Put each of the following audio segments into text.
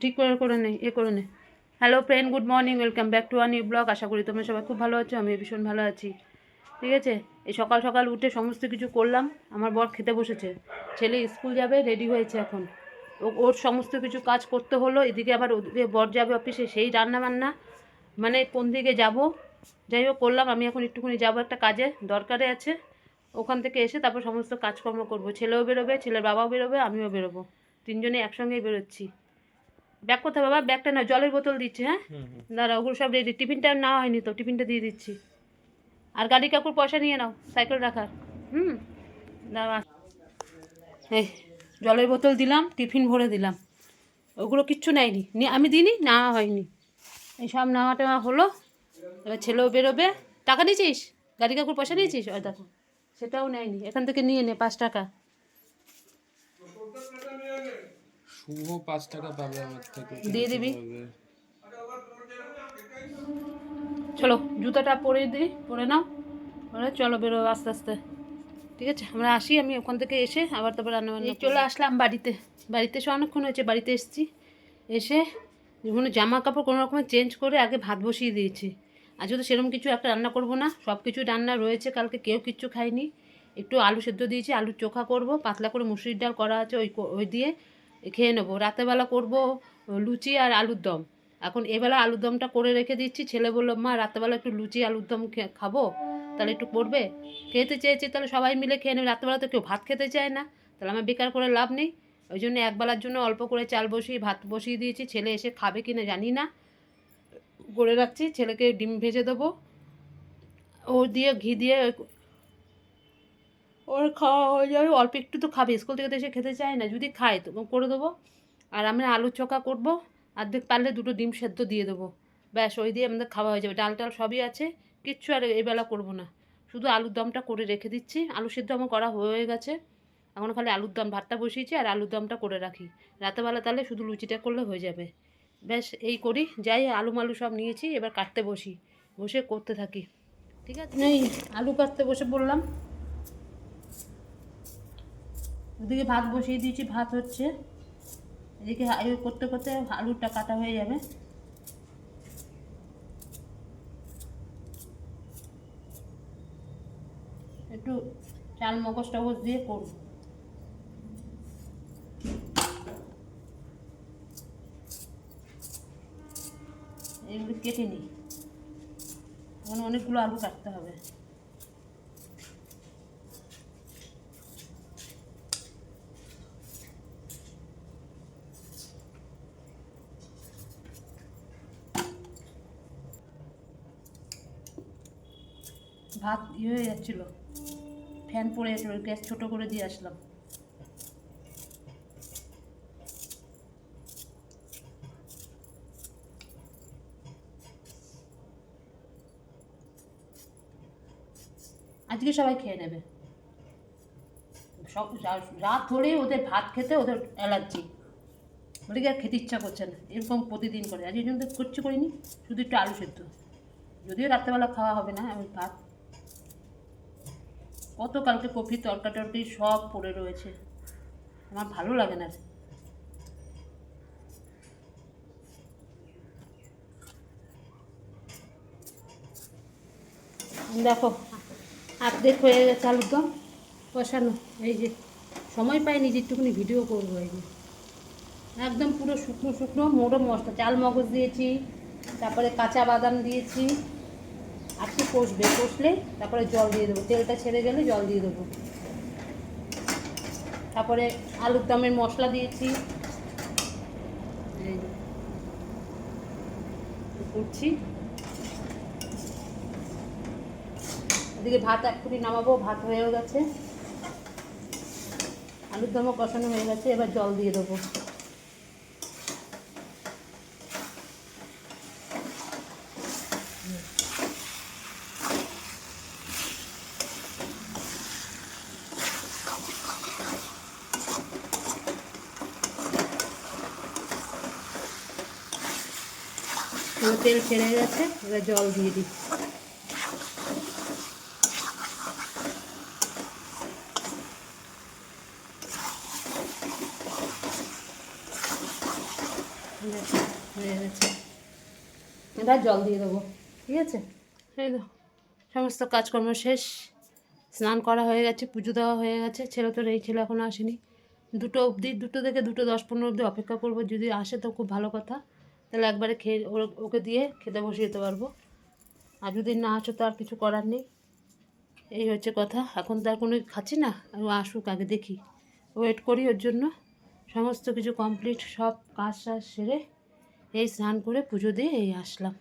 ঠিক করে করে নে, এ করে নে। Hello friend good morning welcome back to a new blog আশা করি তোমরা সবাই খুব ভালো আছো আমি ভীষণ ভালো আছি। ঠিক আছে? এই সকাল সকাল উঠে সমস্ত কিছু করলাম, আমার বর খেতে বসেছে। ছেলে স্কুল যাবে রেডি হয়েছে এখন। ওর সমস্ত কিছু কাজ করতে হলো, এদিকে আবার ওদিকে বর যাবে অফিসে সেই রান্না বান্না মানে কোন দিকে যাব? যাই হোক, করলাম, আমি এখন একটুখানি যাব একটা কাজে, দরকারে আছে। ওখান থেকে এসে তারপর সমস্ত কাজকর্ম করব। ছেলেও বেরোবে, ছেলের বাবাও বেরোবে, আমিও বেরোবো। তিনজনে একসঙ্গেই বেরোচ্ছি। ব্যাগ কোথায় বাবা? ব্যাগটা না জলের বোতল দিচ্ছে হ্যাঁ? দাঁড়া ওগুলো সব রেডি টিফিনটা নেওয়া হয়নি তো টিফিনটা দিয়ে দিচ্ছি। আর গাড়ি কাকুর পয়সা নিয়ে নাও সাইকেল রাখার। হুম? দাঁড়া। এই জলের বোতল দিলাম টিফিন ভরে দিলাম। ওগুলো কিচ্ছু নেয়নি নি আমি দিইনি নেওয়া হয়নি। এই সব নেওয়া টেওয়া হলো এবার ছেলেও বেরোবে। টাকা নিয়েছিস? গাড়ি কাকুর পয়সা নিয়েছিস? ওই দেখো সেটাও নেয়নি। এখান থেকে নিয়ে নে পাঁচ টাকা। শুভ পাঁচ টাকা পাবে আমার থেকে দিয়ে দিবি। চলো জুতাটা পরে দিই পরে নাও। পরে চলো বেরো আস্তে আস্তে। ঠিক আছে? আমরা আসি আমি ওখান থেকে এসে আবার তারপর রান্না বান্না চলে আসলাম বাড়িতে। বাড়িতে এসে অনেকক্ষণ হয়েছে বাড়িতে এসেছি। এসে যেমন জামা কাপড় কোনো রকমের চেঞ্জ করে আগে ভাত বসিয়ে দিয়েছি। আজকে তো সেরকম কিছু একটা রান্না করব না সব কিছু রান্না রয়েছে কালকে কেউ কিচ্ছু খায়নি। একটু আলু সেদ্ধ দিয়েছি আলুর চোখা করব পাতলা করে মুসুরির ডাল করা আছে ওই কো- ওই দিয়ে। খেয়ে নেব। রাতেরবেলা করব লুচি আর আলুর দম। এখন এবেলা আলুর দমটা করে রেখে দিচ্ছি। ছেলে বলল, মা, রাতেরবেলা একটু লুচি, আলুর দম খাব? তাহলে একটু করবে? খেতে চেয়েছি, তাহলে সবাই মিলে খেয়ে নেবে। রাতেরবেলা তো কেউ ভাত খেতে চায় না। তাহলে আমার বেকার করে লাভ নেই। ওই জন্য একবেলার জন্য অল্প করে চাল বসিয়ে, ভাত বসিয়ে দিয়েছি। ছেলে এসে খাবে কি না জানি না। করে রাখছি। ছেলেকে ডিম ভেজে দেবো। ও দিয়ে ঘি দিয়ে ওর খাওয়া হয়ে যাবে, অল্প একটু তো খাবে, স্কুল থেকে তো এসে খেতে চায় না, যদি খায় তো করে দেবো। আর আমি আলুর চোখা করব, অর্ধেক পারলে দুটো ডিম সেদ্ধ দিয়ে দেবো। ব্যাস, ওই দিয়ে আমাদের খাওয়া হয়ে যাবে। ডাল টাল সবই আছে, কিচ্ছু আর এবেলা করব না। শুধু আলুর দমটা করে রেখে দিচ্ছি। আলু সেদ্ধ আমার করা হয়ে গেছে। এখন খালি আলুর দম, ভাতটা বসিয়েছি আর আলুর দমটা করে রাখি। রাতেবেলা তাহলে শুধু লুচিটা করলে হয়ে যাবে। ব্যাস, এই করি। যাই, আলু মালু সব নিয়েছি, এবার কাটতে বসি। বসে করতে থাকি। ঠিক আছে? নেই আলু কাটতে বসে বললাম ওদিকে ভাত বসিয়ে দিয়েছি, ভাত হচ্ছে। এদিকে আলু করতে করতে আলুটা কাটা হয়ে যাবে। একটু চাল মগজ টগজ দিয়ে করব। এগুলো কেটে নিই। এখন অনেকগুলো আলু কাটতে হবে। ভাত ইয়ে হয়ে যাচ্ছিল। ফ্যান পড়ে যাচ্ছিল, গ্যাস ছোটো করে দিয়ে আসলাম। আজকে সবাই খেয়ে নেবে। সব রাত হলেই ওদের ভাত খেতে ওদের অ্যালার্জি। ওদেরকে আর খেতে ইচ্ছা করছে না। এরকম প্রতিদিন করে। আজকের জন্য করছি করিনি, শুধু একটু আলু সেদ্ধ। যদিও রাত্রেবেলা খাওয়া হবে না, আমি ভাত কত কালকে কফি তরকা টরকারি সব পড়ে রয়েছে। আমার ভালো লাগে না দেখো অর্ধেক হয়ে গেছে আলুর দম। কষানো, এই যে সময় পাইনি যে একটুখানি ভিডিও করব এই যে। একদম পুরো শুকনো শুকনো মোড়ো মশলা, চাল মগজ দিয়েছি, তারপরে কাঁচা বাদাম দিয়েছি একটু কষবে, কষলে তারপরে জল দিয়ে দেবো। তেলটা ছেড়ে গেলে জল দিয়ে দেবো। তারপরে আলুর দমের মশলা দিয়েছি। করছি। এদিকে ভাত এক্ষুনি নামাবো, ভাত হয়েও গেছে। আলুর দমও কষানো হয়ে গেছে, এবার জল দিয়ে দেবো। তেল ছেড়ে গেছে, এবার জল দিয়ে দিই হয়ে গেছে। এবার জল দিয়ে দেবো, ঠিক আছে? এই সমস্ত কাজকর্ম শেষ। স্নান করা হয়ে গেছে, পুজো দেওয়া হয়ে গেছে, ছেলে তো এই ছেলে এখনও আসেনি। দুটো অবধি, দুটো থেকে দুটো দশ পনেরো অবধি অপেক্ষা করব, যদি আসে তো খুব ভালো কথা। তাহলে একবারে খেয়ে ওকে দিয়ে খেতে বসিয়ে দিতে পারব। আর যদি না আসো তো আর কিছু করার নেই। এই হচ্ছে কথা। এখন তো আর কোনো খাচ্ছি না। ও আসুক আগে দেখি। ওয়েট করি ওর জন্য। সমস্ত কিছু কমপ্লিট, সব কাজ টাজ সেরে এই স্নান করে পুজো দিয়ে এই আসলাম।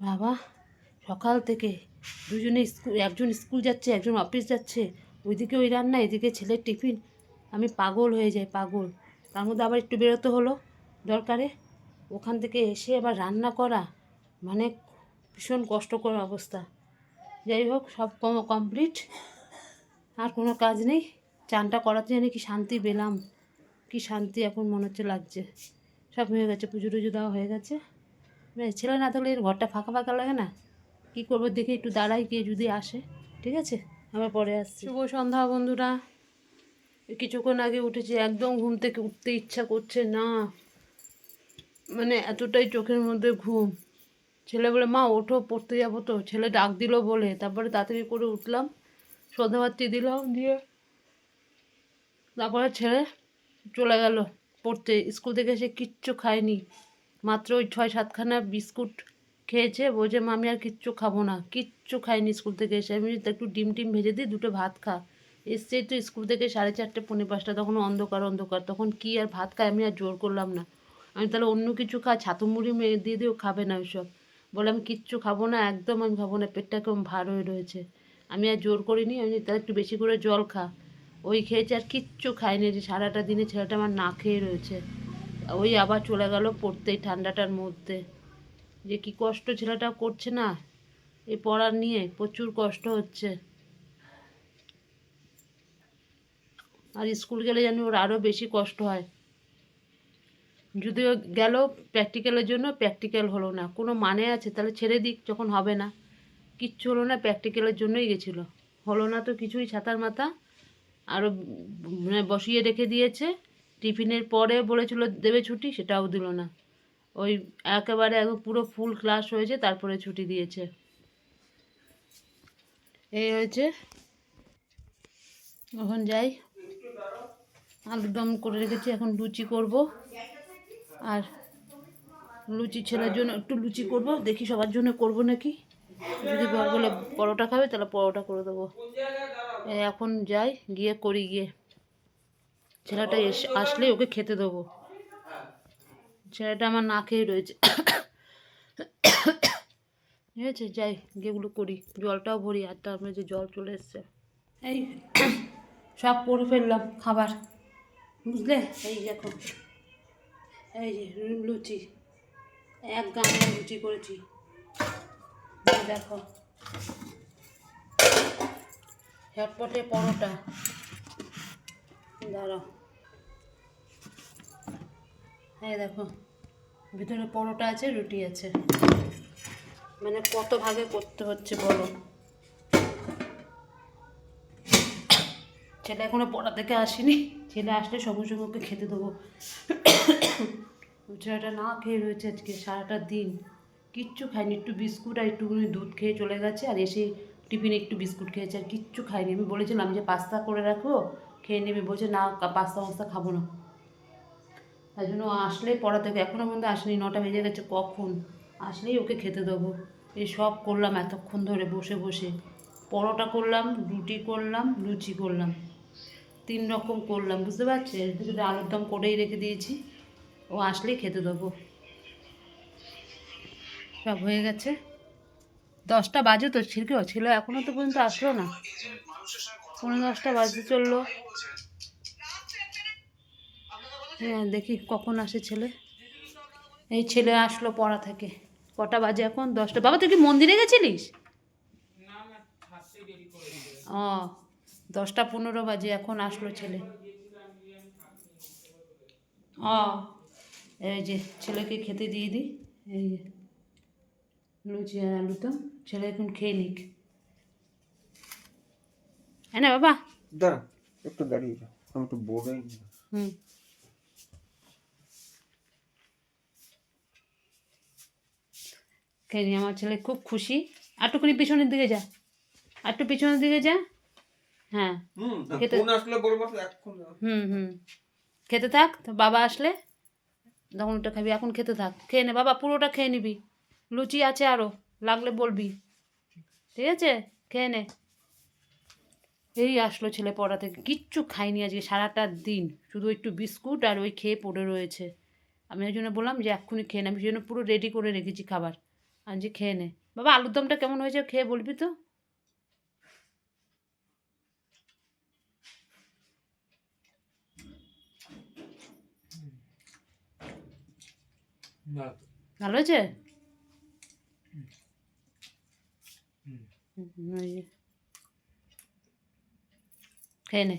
বাবা, সকাল থেকে দুজনে স্কুল, একজন স্কুল যাচ্ছে, একজন অফিস যাচ্ছে। ওইদিকে ওই রান্না, এদিকে ছেলের টিফিন। আমি পাগল হয়ে যাই, পাগল। তার মধ্যে আবার একটু বেরোতে হলো দরকারে। ওখান থেকে এসে আবার রান্না করা মানে ভীষণ কষ্টকর অবস্থা। যাই হোক, সব কমপ্লিট আর কোনো কাজ নেই। চানটা করাতে জানি কি শান্তি পেলাম। কি শান্তি এখন মনে হচ্ছে লাগছে। সব হয়ে গেছে, পুজো টুজো দেওয়া হয়ে গেছে। এবার ছেলে না থাকলে এর ঘরটা ফাঁকা ফাঁকা লাগে না। কী করব, দেখে একটু দাঁড়াই, কে যদি আসে। ঠিক আছে? আবার পরে আসছি। শুভ সন্ধ্যা বন্ধুরা। কিছুক্ষণ আগে উঠেছি, একদম ঘুম থেকে উঠতে ইচ্ছা করছে না। মানে এতটাই চোখের মধ্যে ঘুম। ছেলে বলে, মা, ওঠো, পড়তে যাব তো। ছেলে ডাক দিল বলে। তারপরে তাড়াতাড়ি করে উঠলাম সন্ধ্যাবাতি দিলাম, দিয়ে তারপরে ছেলে চলে গেল পড়তে। স্কুল থেকে এসে কিচ্ছু খায়নি। মাত্র ওই ছয় সাতখানা বিস্কুট খেয়েছে। বলছে, মা, আমি আর কিচ্ছু খাব না। কিচ্ছু খাইনি স্কুল থেকে এসে। আমি একটু ডিম টিম ভেজে দিই দুটো ভাত খা। এসছেই তো স্কুল থেকে সাড়ে চারটে, পৌনে পাঁচটা, তখন অন্ধকার অন্ধকার। তখন কি আর ভাত খায় আমি আর জোর করলাম না। আমি তাহলে অন্য কিছু খা ছাতু মুড়ি দিয়ে দিয়েও খাবে না ওইসব। বলে আমি কিচ্ছু খাব না, একদম আমি খাব না, পেটটা কেমন ভার হয়ে রয়েছে। আমি আর জোর করিনি, আমি তাহলে একটু বেশি করে জল খা। ওই খেয়েছে আর কিচ্ছু খায়নি যে সারাটা দিনে ছেলেটা আমার না খেয়ে রয়েছে। ওই আবার চলে গেল পড়তেই ঠান্ডাটার মধ্যে। যে কি কষ্ট ছেলেটা করছে না এই পড়ার নিয়ে প্রচুর কষ্ট হচ্ছে। আর স্কুল গেলে জানি ওর আরও বেশি কষ্ট হয়। যদিও গেল প্র্যাকটিক্যালের জন্য প্র্যাকটিক্যাল হলো না। কোনো মানে আছে, তাহলে ছেড়ে দিক, যখন হবে না। কিচ্ছু হলো না প্র্যাকটিক্যালের জন্যই গেছিল। হলো না তো কিছুই, ছাতার মাথা। আরও মানে বসিয়ে রেখে দিয়েছে। টিফিনের পরে বলেছিল, দেবে ছুটি? সেটাও দিল না। ওই একেবারে একদম পুরো ফুল ক্লাস হয়েছে, তারপরে ছুটি দিয়েছে। এই হয়েছে। এখন যাই। আলুর দম করে রেখেছি, এখন লুচি করব। আর লুচি ছেলের জন্য একটু লুচি করব। দেখি সবার জন্য করব নাকি? যদি বর বলে পরোটা খাবে, তাহলে পরোটা করে দেবো। এখন যাই, গিয়ে করি গিয়ে। ছেলেটা এসে, আসলেই ওকে খেতে দেবো। ছেলেটা আমার না খেয়ে রয়েছে। ঠিক আছে, যাই গিয়েগুলো করি। জলটাও ভরি, আর তারপরে যে জল চলে এসছে। এই, সব করে ফেললাম খাবার। বুঝলে? এই দেখো। এই যে লুচি। এক গামলা লুচি করেছি। দেখো। ঝটপটে পরোটা। দাঁড়াও। হ্যাঁ দেখো। ভিতরে পরোটা আছে, রুটি আছে। মানে কত ভাগে করতে হচ্ছে বলো? ছেলে এখনও পড়া থেকে আসেনি। ছেলে আসলে সঙ্গে সঙ্গে ওকে খেতে দেবো। ছেলেটা না খেয়ে রয়েছে আজকে, সারাটা দিন। কিচ্ছু খায়নি, একটু বিস্কুট আর একটুখানি দুধ খেয়ে চলে গেছে আর এসে টিফিনে একটু বিস্কুট খেয়েছে আর কিচ্ছু খায়নি। আমি বলেছিলাম যে পাস্তা করে রাখব, খেয়ে নেবে। বলছে, না পাস্তা মাস্তা খাব না। তাই জন্য আসলে পড়া থেকে এখনও পর্যন্ত আসেনি, নটা বেজে গেছে, কখন? আসলেই ওকে খেতে দেবো। এই সব করলাম এতক্ষণ ধরে বসে বসে। পরোটা করলাম, রুটি করলাম, লুচি করলাম। তিন রকম করলাম, বুঝতে পারছি এদিকে আলুর দম করেই রেখে দিয়েছি। ও আসলেই খেতে দেবো। সব হয়ে গেছে। দশটা বাজে তো ছিল ছিল এখনও তো পর্যন্ত আসলো না। পনেরো দশটা বাজে চলল। হ্যাঁ দেখি কখন আসে ছেলে। এই ছেলে আসলো পড়া থেকে। কটা বাজে এখন? দশটা। বাবা, তুই কি মন্দিরে গেছিলিস? ও, দশটা পনেরো বাজে এখন আসলো ছেলে। ও এই যে ছেলেকে খেতে দিয়ে দিই এই লুচি আর আলু তো ছেলে এখন খেয়ে নিক। হ্যাঁ না বাবা? দাঁড়া একটু দাঁড়িয়ে যাও আমি একটু বোর্ডে হুম। খেয়ে আমার ছেলে খুব খুশি। আরটুকুনি পিছনের দিকে যা একটু পিছনের দিকে যা। হ্যাঁ হুম খেতে- হুম হুম। খেতে থাক তো বাবা আসলে। ওটা খাবি, এখন খেতে থাক। খেয়ে নে, বাবা, পুরোটা খেয়ে নিবি। লুচি আছে আরও লাগলে বলবি। ঠিক আছে? খেয়ে নে। এই আসলো ছেলে পড়া থেকে কিচ্ছু খাইনি আজকে সারাটা দিন। শুধু একটু বিস্কুট আর ওই খেয়ে পড়ে রয়েছে। আমি ওই জন্য বললাম যে, এক্ষুনি খেয়ে নে। আমি সেই জন্য পুরো রেডি করে রেখেছি খাবার। আর যে খেয়ে নে। বাবা, আলুর দমটা কেমন হয়েছে খেয়ে বলবি তো? ভালো হয়েছে। খেয়ে নে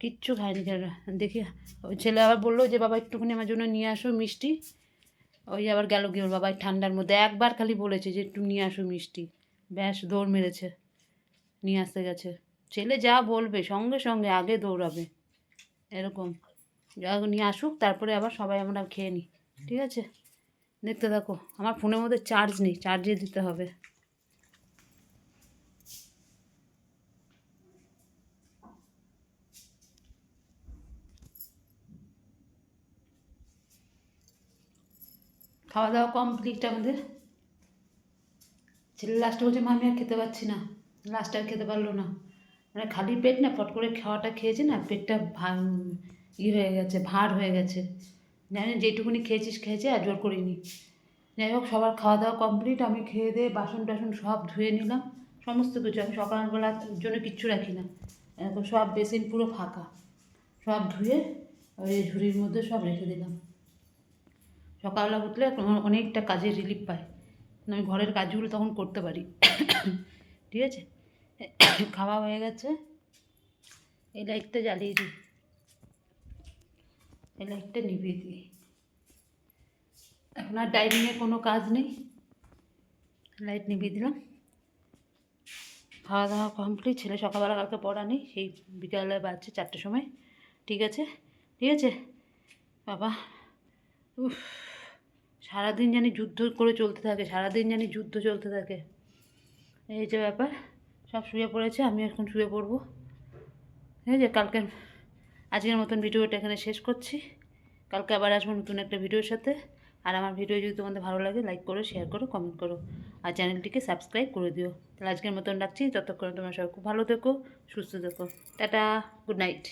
কিচ্ছু খায়নি ছেলেরা দেখি ওই ছেলে আবার বলল যে বাবা একটুখানি আমার জন্য নিয়ে আসো মিষ্টি। ওই আবার গেল গিয়ে ওর বাবা ঠান্ডার মধ্যে একবার খালি বলেছে যে একটু নিয়ে আসো মিষ্টি। ব্যাস দৌড় মেরেছে। নিয়ে আসতে গেছে। ছেলে যা বলবে সঙ্গে সঙ্গে আগে দৌড়াবে। এরকম। নিয়ে আসুক, তারপরে আবার সবাই আমরা খেয়ে নিই, ঠিক আছে? দেখতে থাকো, আমার ফোনের মধ্যে চার্জ নেই চার্জে দিতে হবে। খাওয়া দাওয়া কমপ্লিট আমাদের। ছেলে লাস্টে বলছে মা আমি আর খেতে পারছি না। লাস্টে আর খেতে পারল না। মানে খালি পেট না, ফট করে খাওয়াটা খেয়েছে না, পেটটা ভা ই হয়ে গেছে, ভার হয়ে গেছে। জানি যেটুকুনি খেয়েছিস খেয়েছে, আর জোর করিনি যাই হোক, সবার খাওয়া দাওয়া কমপ্লিট আমি খেয়ে দিয়ে বাসন টাসন সব ধুয়ে নিলাম। সমস্ত কিছু, আমি সকালবেলার জন্য কিচ্ছু রাখি না। এরকম সব বেসিন পুরো ফাঁকা। সব ধুয়ে ওই ঝুড়ির মধ্যে সব রেখে দিলাম। সকালবেলা উঠলে অনেকটা কাজে রিলিফ পাই। আমি ঘরের কাজগুলো তখন করতে পারি। ঠিক আছে? খাওয়া হয়ে গেছে। এই লাইটটা জ্বালিয়ে দিই। এই লাইটটা নিভিয়ে দিই। এখন আর ডাইনিংয়ে কোনো কাজ নেই। লাইট নিভিয়ে দিলাম। খাওয়া দাওয়া কমপ্লিট ছেলে সকালবেলা কালকে পড়া নেই, সেই বিকালে বাজছে চারটের সময়। ঠিক আছে? ঠিক আছে? বাবা, উফ, সারাদিন জানি যুদ্ধ করে চলতে থাকে, সারাদিন জানি যুদ্ধ চলতে থাকে। এই যে ব্যাপার, সব শুয়ে পড়েছে আমি এখন শুয়ে পড়ব। ঠিক আছে কালকে আজকের মতন ভিডিওটা এখানে শেষ করছি। কালকে আবার আসব নতুন একটা ভিডিওর সাথে। আর আমার ভিডিও যদি তোমাদের ভালো লাগে লাইক করো শেয়ার করো কমেন্ট করো। আর চ্যানেলটিকে সাবস্ক্রাইব করে দিও। তাহলে আজকের মতন রাখছি। ততক্ষণ তোমরা সবাই খুব ভালো থেকো, সুস্থ থেকো। Tata good night